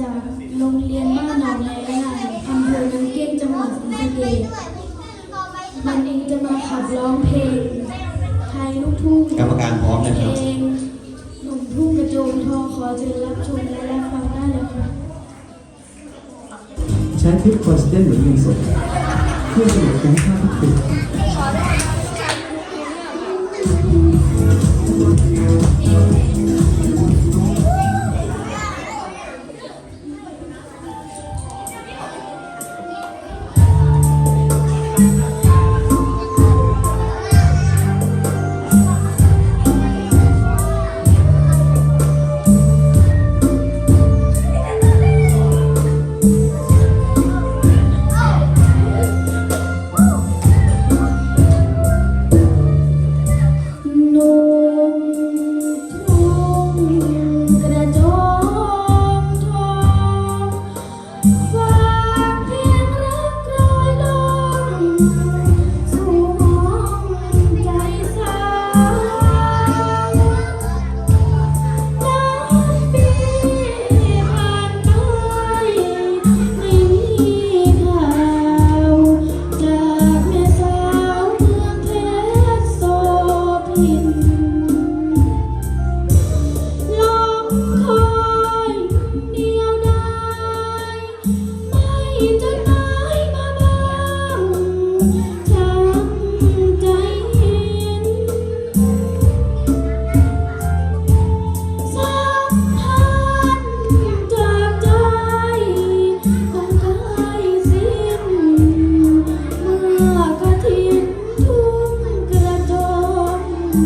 จากโรงเรียนบ้านหนองแรงอำเภอน้ำเกี้ยจังหวัดศรีสะเกษวันนี้จะมาขับร้องเพลงไทยลูกทุ่งกรรมการพร้อมนะครับ เพลงหนุ่มทุ่งกระโจมทองขอเชิญรับชมและรับฟังได้เลยครับ ใช้คลิปคอนสแตนต์หรือเงินสดเพื่อสนุนคุ้มค่าทุกปี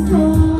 Oh,